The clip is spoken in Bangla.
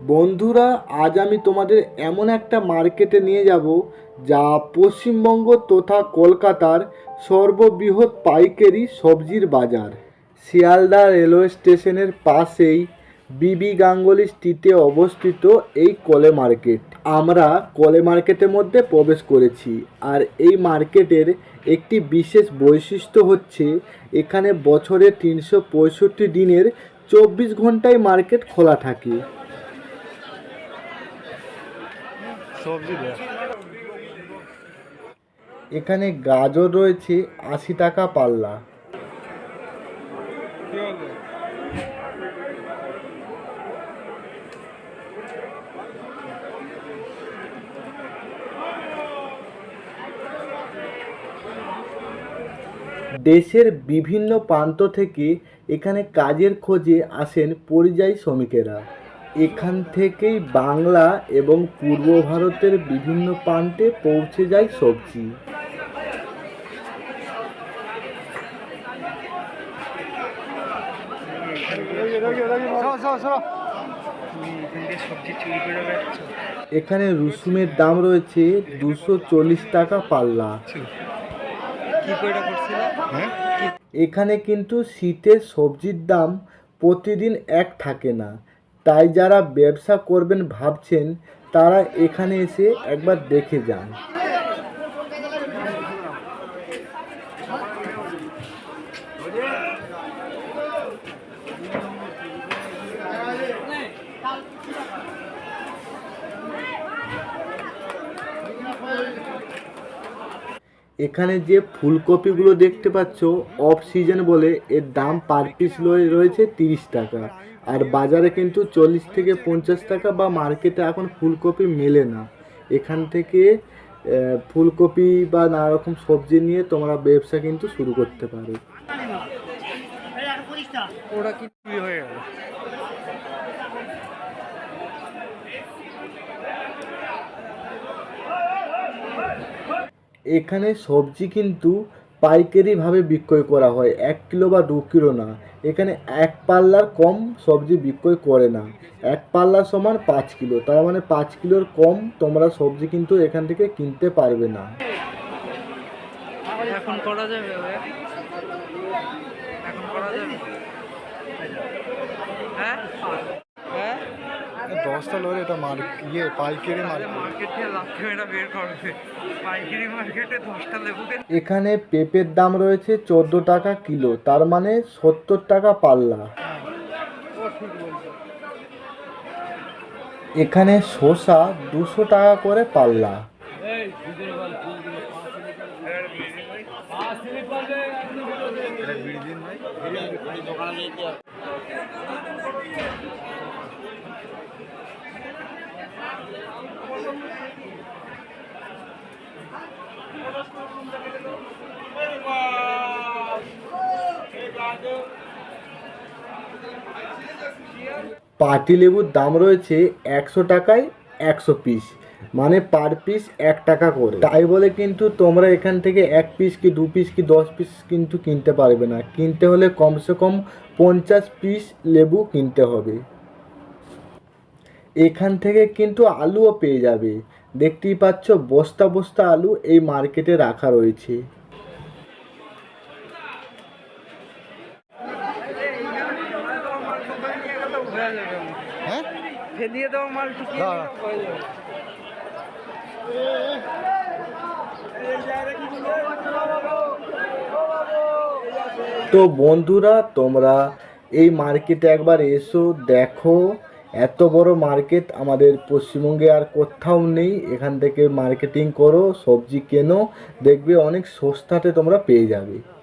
বন্ধুরা, আজ আমি তোমাদের এমন একটা মার্কেটে নিয়ে যাব যা পশ্চিমবঙ্গ তথা কলকাতার সর্ববৃহৎ পাইকারি সবজির বাজার। শিয়ালদা রেলওয়ে স্টেশনের পাশেই বিবি গাঙ্গুলি স্ট্রিটে অবস্থিত এই কলে মার্কেট। আমরা কলে মার্কেটের মধ্যে প্রবেশ করেছি আর এই মার্কেটের একটি বিশেষ বৈশিষ্ট্য হচ্ছে এখানে বছরে তিনশো পঁয়ষট্টি দিনের চব্বিশ ঘন্টায় মার্কেট খোলা থাকে সবজি দেয়া এখানে গাজর রয়েছে আশি টাকা পাল্লা। দেশের বিভিন্ন প্রান্ত থেকে এখানে কাজের খোঁজে আসেন পরিযায়ী শ্রমিকেরা। এখান থেকেই বাংলা এবং পূর্ব ভারতের বিভিন্ন প্রান্তে পৌঁছে যায় সবজি। এখানে রসুনের দাম রয়েছে দুশো চল্লিশ টাকা পাল্লা। হ্যাঁ? এখানে কিন্তু শীতের সবজির দাম প্রতিদিন এক থাকে না। তাই যারা ব্যবসা করবেন ভাবছেন তারা এখানে এসে একবার দেখে যান। এখানে যে ফুলকপিগুলো দেখতে পাচ্ছ অফ সিজন বলে এর দাম পার পিস রয়েছে তিরিশ টাকা। আর বাজারে কিন্তু চল্লিশ থেকে পঞ্চাশ টাকা বা মার্কেটে এখন ফুলকপি মেলে না। এখান থেকে ফুলকপি বা নানা রকম সবজি নিয়ে তোমরা ব্যবসা কিন্তু শুরু করতে পারো। ওটা কি হয়ে গেল? এখানে সবজি কিন্তু পাইকারিভাবে বিক্রয় করা হয়, এক কিলো বা দু কিলো না। এখানে এক পাল্লার কম সবজি বিক্রয় করে না। এক পাল্লার সমান পাঁচ কিলো। তার মানে পাঁচ কিলোর কম তোমরা সবজি কিন্তু এখান থেকে কিনতে পারবে না। এখন করা যাবে এখন করা যাবে? হ্যাঁ? হ্যাঁ? দশটা লরি এটা মার ইয়ে পাইকারি মার্কেট মার্কেট থেকে লাফতে এটা বের করবে পাইকারি মার্কেটে দশটা লেবুকে এখানে পেঁপের দাম রয়েছে চোদ্দ টাকা কিলো তার মানে সত্তর টাকা পাল্লা। এখানে শসা দুশো টাকা করে পাল্লা। পাতি লেবুর দাম রয়েছে একশো টাকায় একশো পিস মানে পার পিস এক টাকা করে। তাই বলে কিন্তু তোমরা এখান থেকে এক পিস কি দু পিস কি দশ পিস কিন্তু কিনতে পারবে না। কিনতে হলে কমসে কম পঞ্চাশ পিস লেবু কিনতে হবে। এখান থেকে কিন্তু আলুও পেয়ে যাবে। দেখতেই পাচ্ছ বস্তা বস্তা আলু এই মার্কেটে রাখা রয়েছে। হ্যাঁ? তো বন্ধুরা তোমরা এই মার্কেটে একবার এসো দেখো। এত বড় মার্কেট আমাদের পশ্চিমবঙ্গে আর কোথাও নেই। এখান থেকে মার্কেটিং করো, সবজি কেনো, দেখবে অনেক সস্তাতে তোমরা পেয়ে যাবে।